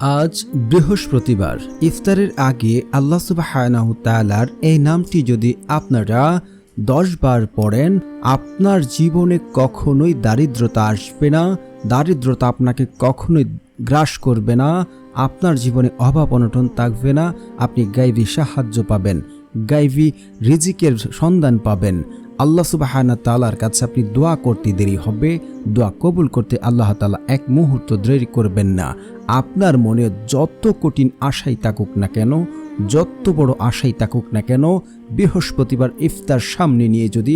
আজ বৃহস্পতিবার। ইফতারের আগে আল্লাহ তাআলার এই নামটি যদি আপনারা দশ বার পড়েন, আপনার জীবনে কখনোই দারিদ্রতা আসবে না, দারিদ্রতা আপনাকে কখনোই গ্রাস করবে না, আপনার জীবনে অভাব অনটন থাকবে না, আপনি গাইবি সাহায্য পাবেন, গাইবি রিজিকের সন্ধান পাবেন। আল্লাহ সুবাহানা তালার কাছে আপনি দোয়া করতে দেরি হবে। দোয়া কবুল করতে আল্লাহ তালা এক মুহূর্ত দেরি করবেন না। আপনার মনে যত কঠিন আশাই থাকুক না কেন, যত বড় আশাই থাকুক না কেন, বৃহস্পতিবার ইফতার সামনে নিয়ে যদি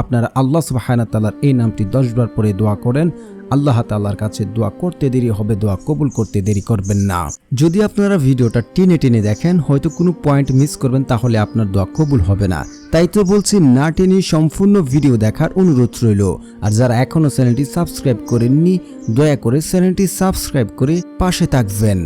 আপনারা আল্লাহ সুবাহানা তালার এই নামটি দশবার পরে দোয়া করেন আল্লাহ তাল্লার কাছে দোয়া করতে দেরি হবে, দোয়া কবুল করতে দেরি করবেন না। যদি আপনারা ভিডিওটা টেনে টেনে দেখেন, হয়তো কোনো পয়েন্ট মিস করবেন, তাহলে আপনার দোয়া কবুল হবে না। তাই তো বলছি, না টেনে সম্পূর্ণ ভিডিও দেখার অনুরোধ রইল। আর যারা এখনও চ্যানেলটি সাবস্ক্রাইব করেননি, দয়া করে চ্যানেলটি সাবস্ক্রাইব করে পাশে থাকবেন।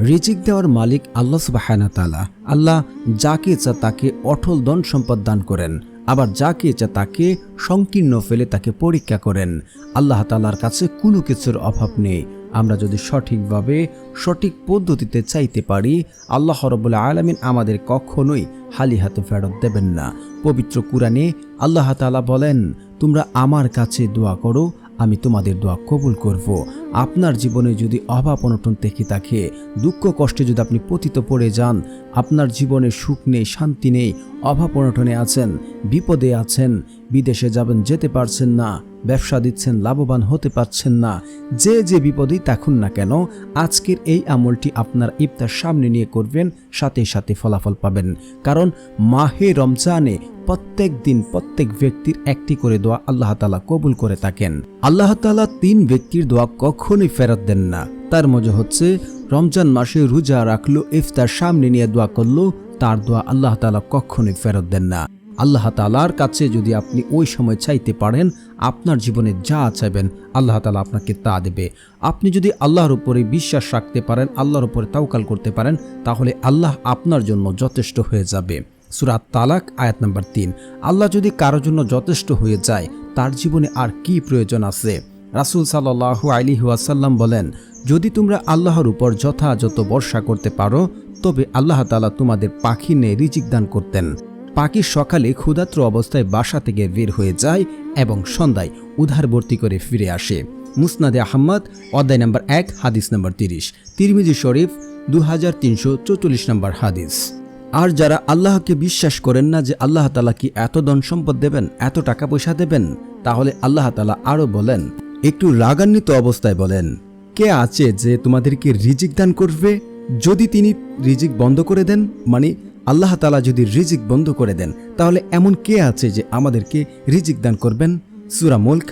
রিজিক দেওয়ার মালিক আল্লাহ সুবাহানা তালা আল্লাহ যাকে ইচ্ছা তাকে অটল ধন সম্পদ দান করেন, আবার যাকে ইচ্ছা তাকে সংকীর্ণ ফেলে তাকে পরীক্ষা করেন। আল্লাহ তালার কাছে কোনো কিছুর অভাব নেই। আমরা যদি সঠিকভাবে সঠিক পদ্ধতিতে চাইতে পারি, আল্লাহ রবুল্লা আলমিন আমাদের কখনোই হালি হাতে ফেরত দেবেন না। পবিত্র কুরআনে আল্লাহ তালা বলেন, তোমরা আমার কাছে দোয়া করো আমি তোমাদের দোয়া কবুল করব। আপনার জীবনে যদি অভাব অনটন থেকে থাকে, দুঃখ কষ্টে যদি আপনি পতিত পড়ে যান, আপনার জীবনে সুখ নেই, শান্তি নেই, অভাব অনটনে আছেন, বিপদে আছেন, বিদেশে যাবেন, যেতে পারছেন না। ব্যবসা দিচ্ছেন, লাভবান হতে পারছেন না। যে যে বিপদেই থাকুন না কেন, আজকের এই আমলটি আপনার ইফতার সামনে নিয়ে করবেন, সাথে সাথে ফলাফল পাবেন। কারণ মাহে রমজানে প্রত্যেক দিন প্রত্যেক ব্যক্তির একটি করে দোয়া আল্লাহ তালা কবুল করে থাকেন। আল্লাহ তালা তিন ব্যক্তির দোয়া কখনোই ফেরত দেন না। তার মজা হচ্ছে, রমজান মাসে রোজা রাখল, ইফতার সামনে নিয়ে দোয়া করল, তার দোয়া আল্লাহ তালা কখনোই ফেরত দেন না। আল্লাহ তালার কাছে যদি আপনি ওই সময় চাইতে পারেন, আপনার জীবনে যা চাইবেন, আল্লাহ তালা আপনাকে তা দেবে। আপনি যদি আল্লাহর উপরে বিশ্বাস রাখতে পারেন, আল্লাহর উপরে তাওকাল করতে পারেন, তাহলে আল্লাহ আপনার জন্য যথেষ্ট হয়ে যাবে। সুরাত তালাক, আয়াত নাম্বার তিন। আল্লাহ যদি কারও জন্য যথেষ্ট হয়ে যায়, তার জীবনে আর কি প্রয়োজন আছে? রাসুল সাল্লাহু আলি ওয়াসাল্লাম বলেন, যদি তোমরা আল্লাহর উপর যথাযথ বর্ষা করতে পারো, তবে আল্লাহ তালা তোমাদের পাখি নিয়ে রিজিক দান করতেন। পাখি সকালে ক্ষুধাত্র অবস্থায় বাসা থেকে বের হয়ে যায় এবং সন্ধ্যায় উধারবর্তী করে ফিরে আসে। মুসনাদে আহম্মদ অধ্যায় নম্বর এক, হাদিস নম্বর তিরিশ। তিরমিজি শরীফ দু হাজার তিনশো চৌচল্লিশ নম্বর হাদিস। আর যারা আল্লাহকে বিশ্বাস করেন না যে আল্লাহ তালা কি এত ধন সম্পদ দেবেন, এত টাকা পয়সা দেবেন, তাহলে আল্লাহ তালা আরও বলেন, একটু রাগান্বিত অবস্থায় বলেন, কে আছে যে তোমাদেরকে রিজিক দান করবে? যদি তিনি রিজিক বন্ধ করে দেন মানে আল্লাহ তালা যদি রিজিক বন্ধ করে দেন, তাহলে এমন কে আছে যে আমাদেরকে রিজিক দান করবেন? সুরা মুল্ক,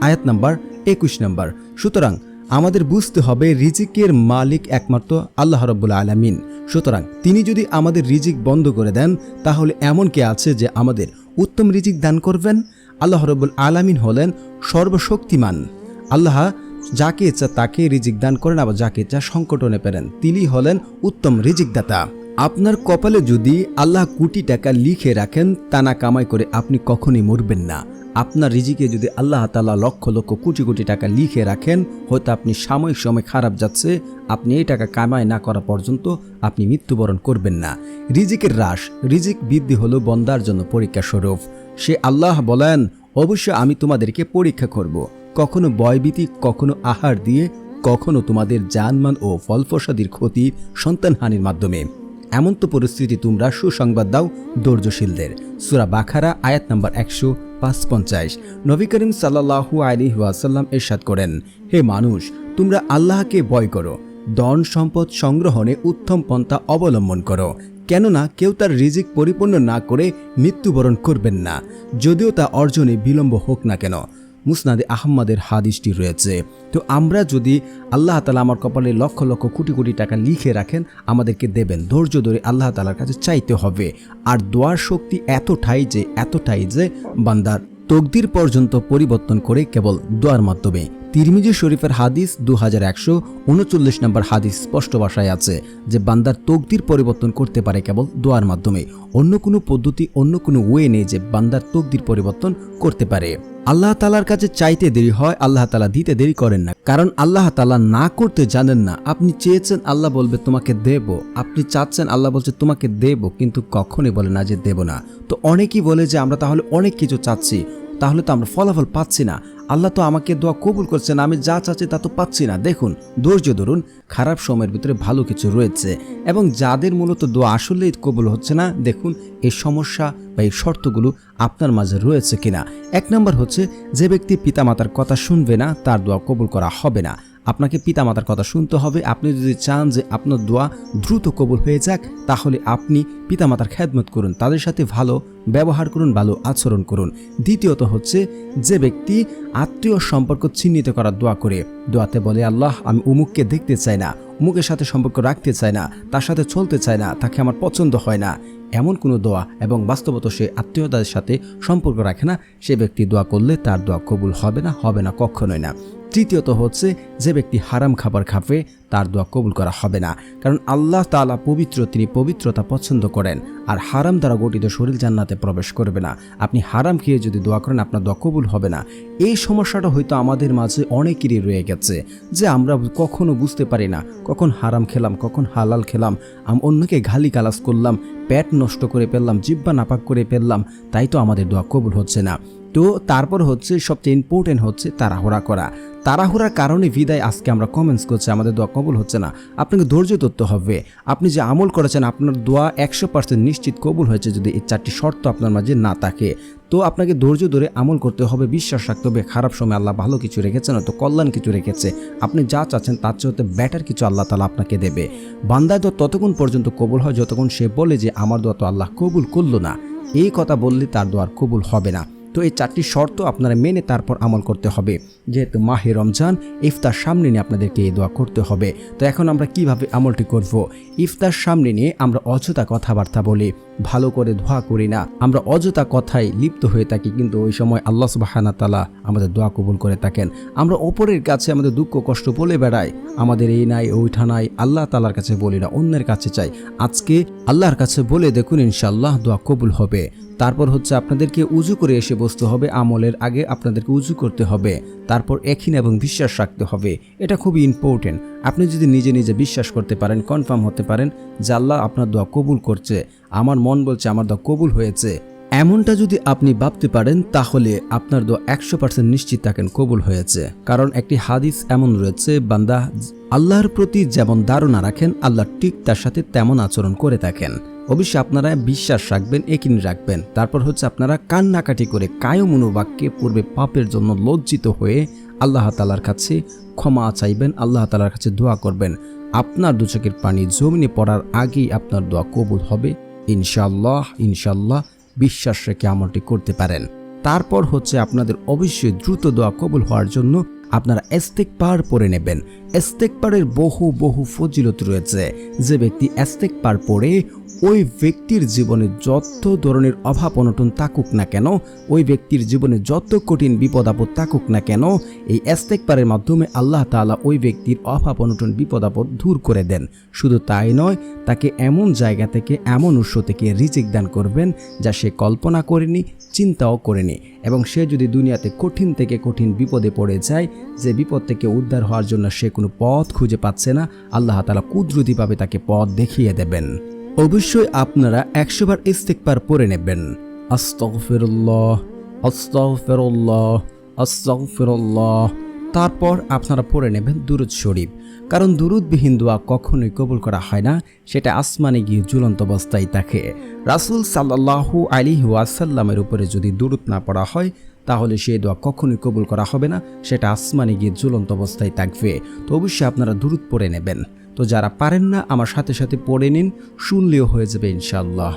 আয়াত নাম্বার একুশ নাম্বার। সুতরাং আমাদের বুঝতে হবে রিজিকের মালিক একমাত্র আল্লাহ রব্বুল্লা আলমিন। সুতরাং তিনি যদি আমাদের রিজিক বন্ধ করে দেন, তাহলে এমন কে আছে যে আমাদের উত্তম রিজিক দান করবেন? আল্লাহ রব্বুল আলমিন হলেন সর্বশক্তিমান। আল্লাহ যাকে ইচ্ছা তাকে রিজিক দান করেন, আবার যাকে ইচ্ছা সংকটনে পেরেন তিনি হলেন উত্তম রিজিকদাতা। আপনার কপালে যদি আল্লাহ কোটি টাকা লিখে রাখেন তা না কামাই করে আপনি কখনই মরবেন না। আপনার রিজিকে যদি আল্লাহ তালা লক্ষ লক্ষ কোটি কোটি টাকা লিখে রাখেন, হয়তো আপনি সাময়িক সময় খারাপ যাচ্ছে, আপনি এই টাকা কামাই না করা পর্যন্ত আপনি মৃত্যুবরণ করবেন না। রিজিকের হ্রাস, রিজিক বৃদ্ধি হলো বন্দার জন্য পরীক্ষা স্বরূপ। সে আল্লাহ বলেন অবশ্যই আমি তোমাদেরকে পরীক্ষা করব। কখনো বয়ভীতি কখনো আহার দিয়ে, কখনো তোমাদের জানমান ও ফলফসাদির ক্ষতি সন্তানহানির মাধ্যমে। এমন তো পরিস্থিতি তোমরা সুসংবাদ দাও ধৈর্যশীলদের। সুরা বাখারা, আয়াত নম্বর একশো পাঁচ পঞ্চাশ নবী করিম সাল্লাহু আলী ওয়াসাল্লাম এরশাদ করেন, হে মানুষ, তোমরা আল্লাহকে ভয় করো, ধন সম্পদ সংগ্রহণে উত্তম পন্থা অবলম্বন করো, কেননা কেউ তার রিজিক পরিপূর্ণ না করে মৃত্যুবরণ করবেন না, যদিও তা অর্জনে বিলম্ব হোক না কেন। মুসনাদে আহম্মদের হাদিসটি রয়েছে। তো আমরা যদি আল্লাহ তালা আমার কপালে লক্ষ লক্ষ কোটি কোটি টাকা লিখে রাখেন, আমাদেরকে দেবেন। ধৈর্য ধরে আল্লাহ তালার কাছে চাইতে হবে। আর দোয়ার শক্তি এতটাই যে এতটাই যে, বান্দার তকদির পর্যন্ত পরিবর্তন করে কেবল দোয়ার মাধ্যমে। তিরমিজি শরীফের হাদিস দু হাজার একশো উনচল্লিশ নম্বর হাদিস স্পষ্ট ভাষায় আছে যে বান্দার তকদির পরিবর্তন করতে পারে কেবল দোয়ার মাধ্যমে। অন্য কোনো পদ্ধতি, অন্য কোনো ওয়ে নেই যে বান্দার তকদির পরিবর্তন করতে পারে। আল্লাহ তালার কাছে চাইতে দেরি হয়, আল্লাহ তালা দিতে দেরি করেন না। কারণ আল্লাহ তালা না করতে জানেন না। আপনি চেয়েছেন আল্লাহ বলবে, তোমাকে দেব। আপনি চাচ্ছেন আল্লাহ বলছে, তোমাকে দেব। কিন্তু কখনই বলে না যে দেব না। তো অনেকেই বলে যে আমরা তাহলে অনেক কিছু চাচ্ছি, তাহলে তো আমরা ফলাফল পাচ্ছি না। আল্লাহ তো আমাকে দোয়া কবুল করছেন, আমি যা চাচ্ছি তা তো পাচ্ছি না। দেখুন, ধৈর্য ধরুন, খারাপ সময়ের ভিতরে ভালো কিছু রয়েছে এবং যাদের মূলত দোয়া আসলেই কবুল হচ্ছে না, দেখুন, এই সমস্যা বা এই শর্তগুলো আপনার মাঝে রয়েছে কিনা। এক নম্বর হচ্ছে, যে ব্যক্তি পিতামাতার কথা শুনবে না, তার দোয়া কবুল করা হবে না। আপনাকে পিতামাতার কথা শুনতে হবে, আপনি যদি চান যে আপনার দোয়া দ্রুত কবুল হয়ে যাক, তাহলে আপনি পিতামাতার খ্যাদমত করুন, তাদের সাথে ভালো ব্যবহার করুন, ভালো আচরণ করুন। দ্বিতীয়ত হচ্ছে, যে ব্যক্তি আত্মীয় সম্পর্ক চিহ্নিত করার দোয়া করে। দোয়াতে বলে, আল্লাহ, আমি উমুককে দেখতে চাই না, উমুকের সাথে সম্পর্ক রাখতে চাই না, তার সাথে চলতে চায় না, তাকে আমার পছন্দ হয় না। এমন কোনো দোয়া এবং বাস্তবত সে আত্মীয়তার সাথে সম্পর্ক রাখে না, সে ব্যক্তি দোয়া করলে তার দোয়া কবুল হবে না হবে না, কখনোই না। তৃতীয়ত হচ্ছে, যে ব্যক্তি হারাম খাবার খাবে, তার দোয়া কবুল করা হবে না। কারণ আল্লাহ তাআলা পবিত্র, তিনি পবিত্রতা পছন্দ করেন। আর হারাম দ্বারা গঠিত শরীর জান্নাতে প্রবেশ করবে না। আপনি হারাম খেয়ে যদি দোয়া করেন, আপনার দোয়া কবুল হবে না। এই সমস্যাটা হয়তো আমাদের মাঝে অনেকেরই রয়ে গেছে, যে আমরা কখনো বুঝতে পারি না, কখন হারাম খেলাম, কখন হালাল খেলাম, আম অন্যকে ঘালি গালাস করলাম, পেট নষ্ট করে ফেললাম জিব্বা নাপাক করে ফেললাম, তাই তো আমাদের দোয়া কবুল হচ্ছে না। তো তারপর হচ্ছে সবচেয়ে ইম্পর্টেন্ট হচ্ছে তাড়াহুড়া করা। তাড়াহুড়ার কারণে বিদায় আজকে আমরা কমেন্টস করছি, আমাদের দোয়া কবুল হচ্ছে না। আপনাকে ধৈর্য ধরতে হবে। আপনি যে আমল করেছেন, আপনার দোয়া একশো পার্সেন্ট নিশ্চিত কবুল হয়েছে যদি এই চারটি শর্ত আপনার মাঝে না থাকে। তো আপনাকে ধৈর্য ধরে আমল করতে হবে, বিশ্বাস রাখতে হবে, খারাপ সময় আল্লাহ ভালো কিছু রেখেছে না তো কল্যাণ কিছু রেখেছে। আপনি যা চাচ্ছেন তার চেয়ে হতে ব্যাটার কিছু আল্লাহ তালা আপনাকে দেবে। বান্দায় দোয়া ততক্ষণ পর্যন্ত কবুল হয়, যতক্ষণ সে বলে যে, আমার দোয়া তো আল্লাহ কবুল করল না। এই কথা বললে তার দোয়ার কবুল হবে না। তো এই চারটি শর্ত আপনারা মেনে তারপর আমল করতে হবে। যেহেতু মাহে রমজান, ইফতার সামনে নিয়ে আপনাদেরকে এই দোয়া করতে হবে। তো এখন আমরা কীভাবে আমলটি করব? ইফতার সামনে নিয়ে আমরা অযথা কথাবার্তা বলি, ভালো করে ধোয়া করি না। আমরা অযথা কথায় লিপ্ত হয়ে থাকি, কিন্তু ওই সময় আল্লাহ সুবাহানা তালা আমাদের দোয়া কবুল করে থাকেন। আমরা ওপরের কাছে আমাদের দুঃখ কষ্ট বলে বেড়াই, আমাদের এই নাই ওইঠা নাই, আল্লাহ তালার কাছে বলি না, অন্যের কাছে চাই। আজকে আল্লাহর কাছে বলে দেখুন ইনশাল্লাহ দোয়া কবুল হবে। তারপর হচ্ছে আপনাদেরকে উজু করে এসে বসতে হবে, আমলের আগে আপনাদেরকে উজু করতে হবে, তারপর এখিন এবং বিশ্বাস রাখতে হবে, এটা খুবই ইম্পর্টেন্ট আপনি যদি নিজে নিজে বিশ্বাস করতে পারেন কনফার্ম হতে পারেন যে আল্লাহ আপনার দোয়া কবুল করছে, আমার মন বলছে আমার দোয়া কবুল হয়েছে। এমনটা যদি আপনি ভাবতে পারেন, তাহলে আপনার দোয়া একশো পার্সেন্ট নিশ্চিত থাকেন, কবুল হয়েছে। কারণ একটি হাদিস এমন রয়েছে, বান্দা আল্লাহর প্রতি যেমন ধারণা রাখেন, আল্লাহ ঠিক তার সাথে তেমন আচরণ করে থাকেন। অবশ্যই আপনারা বিশ্বাস রাখবেন একিন রাখবেন। তারপর হচ্ছে আপনারা কান্নাকাটি করে কায় মনোবাক্যে পূর্বে পাপের জন্য লজ্জিত হয়ে আল্লাহ তালার কাছে ক্ষমা চাইবেন, আল্লাহ তালার কাছে দোয়া করবেন। আপনার দুচকের পানি জমিনে পড়ার আগেই আপনার দোয়া কবুল হবে। ইনশাল্লাহ ইনশাল্লাহ বিশ্বাস রেখে আমলটি করতে পারেন। তারপর হচ্ছে আপনাদের অবশ্যই দ্রুত দোয়া কবুল হওয়ার জন্য আপনারা এস্তেক পার পরে নেবেন। এস্তেক পারের বহু বহু ফজিলত রয়েছে। যে ব্যক্তি এস্তেক পার পরে ওই ব্যক্তির জীবনে যত ধরনের অভাব অনটন থাকুক না কেন, ওই ব্যক্তির জীবনে যত কঠিন বিপদ আপদ থাকুক না কেন, এই এস্তেক পারের মাধ্যমে আল্লাহ তাআলা ওই ব্যক্তির অভাব অনটন বিপদ আপদ দূর করে দেন। শুধু তাই নয়, তাকে এমন জায়গা থেকে, এমন উৎস থেকে রিজিক দান করবেন যা সে কল্পনা করেনি, চিন্তাও করেনি এবং সে যদি দুনিয়াতে কঠিন থেকে কঠিন বিপদে পড়ে যায়, যে বিপদ থেকে উদ্ধার হওয়ার জন্য সে কোনো পথ খুঁজে পাচ্ছে না, আল্লাহ তালা কুদরতিভাবে তাকে পথ দেখিয়ে দেবেন। অবশ্যই আপনারা একশোবার ইস্তেকবার পরে নেবেন। তারপর আপনারা পড়ে নেবেন দুরুদ শরীফ। কারণ দুরুদবিহীন দোয়া কখনোই কবুল করা হয় না, সেটা আসমানে গিয়ে ঝুলন্ত অবস্থায় থাকে। রাসূল সাল্লাল্লাহু আলাইহি ওয়াসাল্লামের উপরে যদি দুরুদ না পড়া হয়, তাহলে সেই দোয়া কখনোই কবুল করা হবে না, সেটা আসমানে গিয়ে ঝুলন্ত অবস্থায় থাকবে। তো অবশ্যই আপনারা দুরুদ পড়ে নেবেন। তো যারা পারেন না, আমার সাথে সাথে পড়ে নিন, শুনলেও হয়ে যাবে ইনশাল্লাহ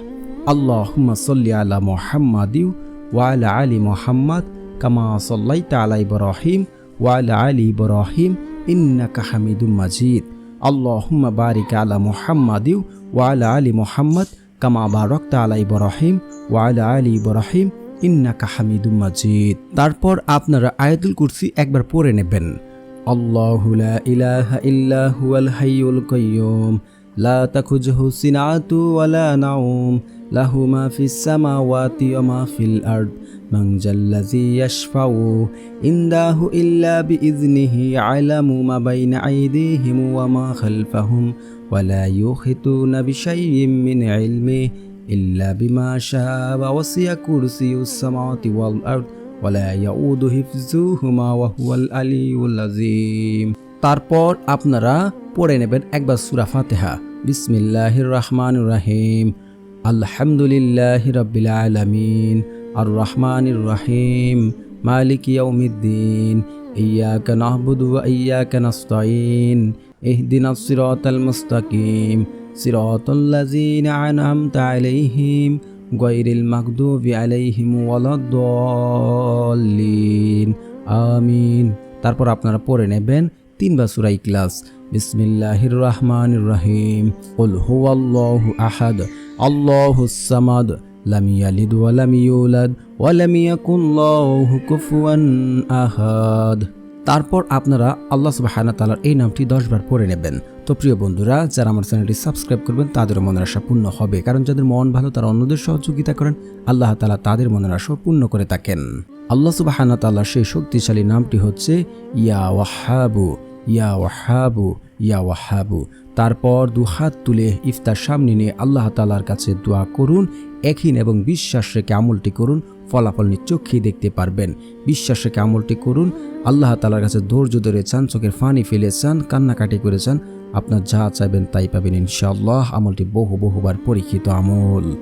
আল্লাহ সল্লি আলা মোহাম্মদিউ ওয়ালা আলী মোহাম্মদ, কামা সল্লাইতা আলা ইব্রাহিম ওয়ালা আলী ইব্রাহিম, ইন্নাকা হামিদুম মাজিদ। আল্লাহুম্মা বারিক আলা মুহাম্মাদিউ ওয়ালা আলী মোহাম্মদ, কামা বারাকতা আলা ইব্রাহিম ওয়ালা আলী ইব্রাহিম, ইন্নাকা হামিদুম মাজিদ। তারপর আপনারা আয়াতুল কুরসি একবার পড়ে নেবেন। الله لا إله إلا هو الحي القيوم. لا تخذه سنعة ولا نوم له ما في السماوات وما في الأرض. من ذا الذي يشفع عنده إلا بإذنه يعلم ما بين أيديهم وما خلفهم. ولا يحيطون بشيء من علمه إلا بما شاء. وسع كرسي السماوات والأرض. ولا يؤود حفظهما وهو العلي العظيم তারপর আপনারা পড়ে নেবেন একবার সূরা ফাতিহা বিসমিল্লাহির রহমানির রহিম আলহামদুলিল্লাহ রাব্বিল আলামিন আর রহমানির রহিম মালিক ইয়াউমিদ্দিন ইয়াকা নাহবুদু ওয়া ইয়াকা নাস্তাইন ইহদিনাস সিরাতাল মুস্তাকিম সিরাতাল লাযিনা আনআমতা আলাইহিম গায়রিল মাগদুবি আলাইহিম ওয়ালাদ-দাল্লিন। আমিন। তারপর আপনারা পড়ে নেবেন তিনবার সূরা ইখলাস। বিসমিল্লাহির রহমানির রহিম। কুল হুয়াল্লাহু আহাদ। আল্লাহুস সামাদ। লাম ইয়ালিদ ওয়া লাম ইউলাদ। ওয়া লাম ইয়াকুল লাহু কুফুয়ান আহাদ। তারপর আপনারা আল্লাহ সুবহানাহু তাআলার এই নামটি 10 বার পড়ে নেবেন। তো প্রিয় বন্ধুরা, যারা আমার চ্যানেলটি সাবস্ক্রাইব করবেন তাদের মনের আশা পূর্ণ হবে। কারণ যাদের মন ভালো, তারা অন্যদের সহযোগিতা করেন। আল্লাহ তালা তাদের মনের আশা পূর্ণ করে থাকেন। আল্লাহ সুবহানাহু ওয়া তাআলার সেই শক্তিশালী নামটি হচ্ছে, ইয়া ওয়াহাবু ইয়া ওয়াহাবু ইয়া ওয়াহাবু। তারপর দু হাত তুলে ইফতার সামনে নিয়ে আল্লাহ তালার কাছে দোয়া করুন, একহীন এবং বিশ্বাস রেখে আমলটি করুন, ফলাফল নিয়ে নিচক্ষেই দেখতে পারবেন। বিশ্বাস রেখে আমলটি করুন, আল্লাহ তালার কাছে ধৈর্য ধরে চান, চোখের ফানি ফেলে চান, কান্নাকাটি করে চান আপনার যা চাইবেন তাই পাবেন ইনশাআল্লাহ। আমলটি বহু বহুবার পরীক্ষিত আমল।